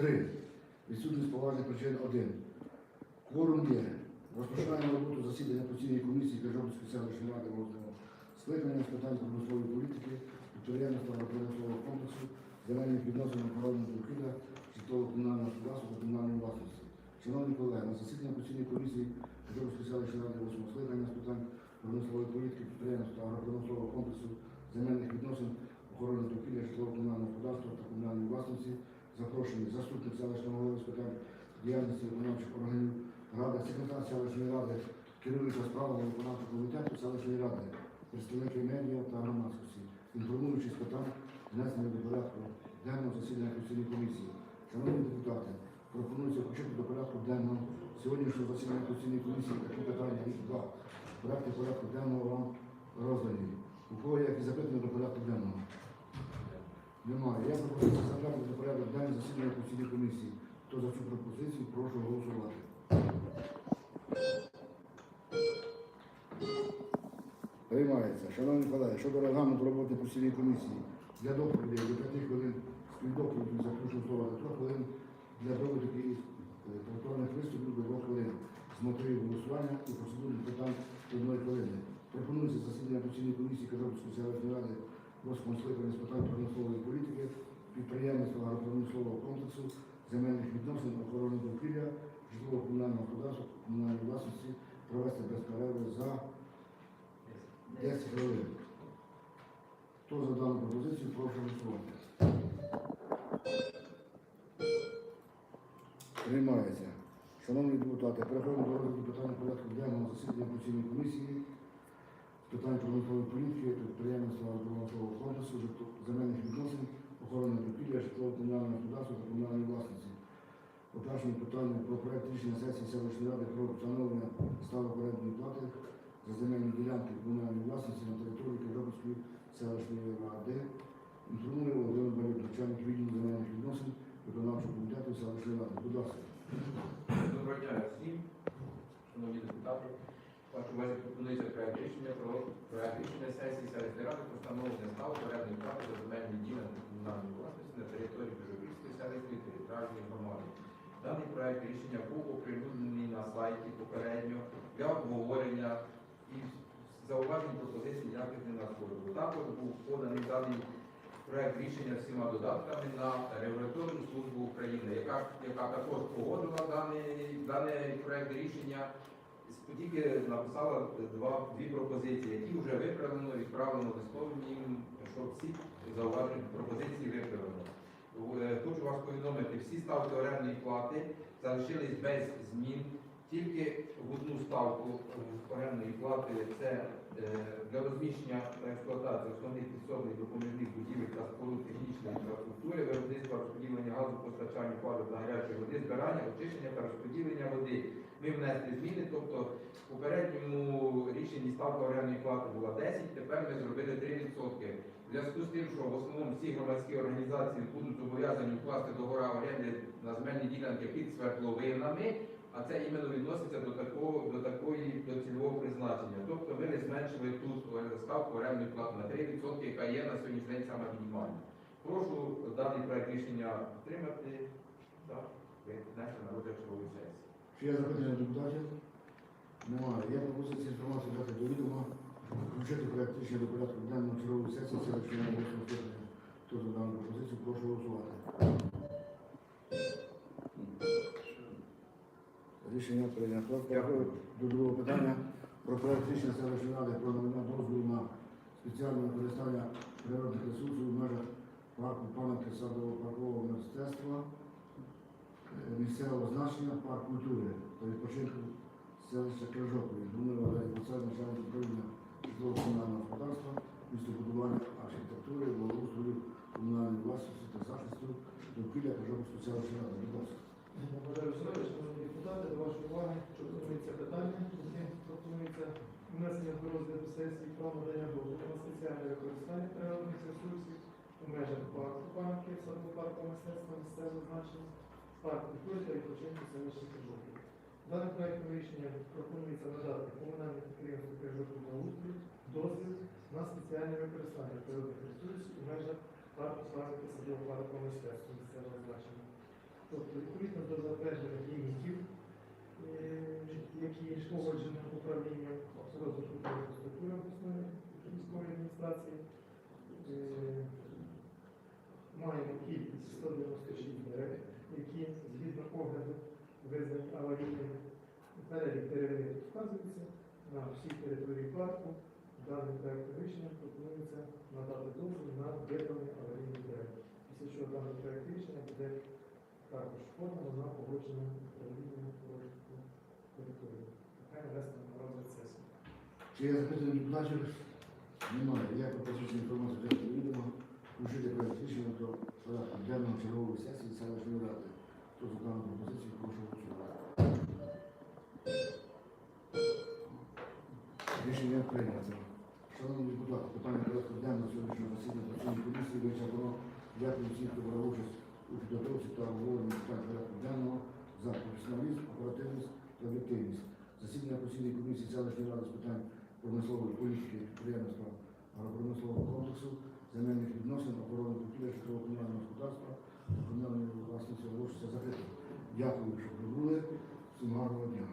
3. Відсутність поважних причин 1. Кворум є. Розпочинаємо роботу засідання постійної комісії Кажопільської селищної ради Володимира скликання з питань промислової політики, підприємництва та промислового комплексу, земельних відносин охорони довкілля, житлово-комунального господарства та комунальної власності. Шановні колеги, на засідання постійної комісії Кажопільської селищної ради 8 скликання з питань промислової політики, підприємництва та агропромислового комплексу, земельних відносин охорони довкілля, житлово-комунального господарства та комунальної власності запрошений заступник селищного голови з питань діяльності виконавчих органів ради, секретар селищної ради, керуюча справами виконавчого комітету селищної ради, представники медіа та громадськості, інформуючи з питань внесення до порядку денного засідання постійної комісії. Шановні депутати, пропонується включити до порядку денного сьогоднішнього засідання постійної комісії такі питання і два. Проекти порядку денного вам роздані. У кого є запитання до порядку денного? Немає. Я пропоную затвердити до порядку денного засідання постійної комісії. Хто за цю пропозицію, прошу голосувати. Приймається. Шановні колеги, щодо регламенту роботи постійної комісії, для доповіді до 5 хвилин співдоповіді заключного слова до 3 хвилин, для довідки і е, повторних виступів до 2 хвилин, з мотивів голосування і процедурних питань до 1 хвилини. Пропонується засідання постійної комісії Кажопільської селищної ради 8 скликання з питань промислової політики, підприємництва агропромислового комплексу, земельних відносин, охорони довкілля, житлово-комунального господарства, комунальної власності провести без перерви за 10 хвилин. Хто за дану пропозицію, прошу голосувати. Приймається. Шановні депутати, переходимо до розгляду питання порядку денного засідання постійної комісії з питань промислової політики, підприємництва промислового комплексу, земельних відносин, охорони довкілля, житлово-комунального господарства та комунальної власності. По першому питанню про проект рішення сесії селищної ради про встановлення ставок орендної плати за земельні ділянки комунальної власності на території Київської селищної ради. Інформує Володимир Балюк, начальник відділу земельних відносин виконавчого комітету селищної ради. Будь ласка. Доброго дня всім, шановні депутати. Вашу увазі пропонується проект рішення про проект рішення сесії селищної ради про встановлення ставок орендної плати за земельні ділянки комунальної власності на території Біжовільської селищної територіальної громади. Даний проект рішення був оприлюднений на сайті попередньо для обговорення і зауважень пропозицій ніяких не надходило. Також був поданий даний проект рішення всіма додатками на регуляторну службу України, яка, яка також погодила даний, даний проект рішення. Тільки написала два, дві пропозиції, які вже виправлено, відправлено листом їм, що всі зауважені пропозиції виправлено. Е, Хочу вас повідомити, всі ставки орендної плати залишились без змін, тільки в одну ставку е, орендної плати це е, для розміщення та експлуатації основних підсобних допоміжних будівель та споруд технічної інфраструктури, виробництва розподілення газу, постачання пару та гарячої води, збирання, очищення та розподілення води. Ми внесли зміни, тобто в попередньому рішенні ставка орендної плати була 10, тепер ми зробили 3%. В зв'язку з тим, що в основному всі громадські організації будуть зобов'язані вкласти договори оренди на земельні ділянки під свердловинами, а це іменно відноситься до такого до такої до цільового призначення. Тобто ми не зменшили тут ставку орендної плати на 3%, яка є на сьогоднішній день саме мінімальна. Прошу даний проект рішення підтримати та внести на розгляд чергової сесії. Чи є запитання депутатів? Немає. Є пропозиція інформацію дати до відома. Включити проект рішення до порядку денного чергової сесії ради 8 скликання. Хто за дану пропозицію, прошу голосувати. Рішення прийнято. Переходимо до другого питання про проект рішення селищної ради про надання дозволу на спеціальне використання природних ресурсів у межах парку пам'ятки садово-паркового мистецтва місцевого значення парк культури та відпочинку селища Крижополі. Думаю, Валерій Писар, начальник управління житлово-комунального господарства, містобудування архітектури, благоустрою комунальної власності та захисту довкілля Крижопільської селищної ради. Будь ласка. Бажаю здоров'я, шановні депутати, до вашої уваги, що пропонується питання, яким пропонується внесення до розгляду сесії про надання дозволу на спеціальне використання природних ресурсів у межах парку пам'ятки, садово-парку мистецтва місцевого значення, парку культури відпочинку селища Крижопіль. Даним проектом рішення пропонується надати комунальне підприємство Крижопіль на устрій дозвіл на спеціальне використання природних ресурсів у межах парку пам'ятки садово-парку мистецтва місцевого значення. Тобто, відповідно до затверджених лімітів, е, які погоджені управлінням розвитку інфраструктури обласної огляду визнані аварійними. Перелік деревини вказується на всій території парку. Даним проектом рішення пропонується надати дозвіл на виявлення аварійних дерев. Після чого даний проект рішення буде також подано на погодження управління розвитку території. Нехай внесено на розгляд сесії. Чи є запитання депутатів? Немає. Я пропозицію інформацію взяти до відома, включити проект рішення до порядку денного чергової сесії прийнято. Шановні депутати, питання порядку денного сьогоднішнього засідання працівної комісії вичерпано. Дякую всім, хто брав участь у підготовці та обговоренні питань порядку денного за професіоналізм, оперативність та об'єктивність. Засідання постійної комісії селищної ради з питань промислової політики, підприємництва, агропромислового комплексу, земельних відносин, охорони культури, житлово-комунального господарства, комунальної власності оголошується закритим. Дякую, що прибули. Всім гарного дня.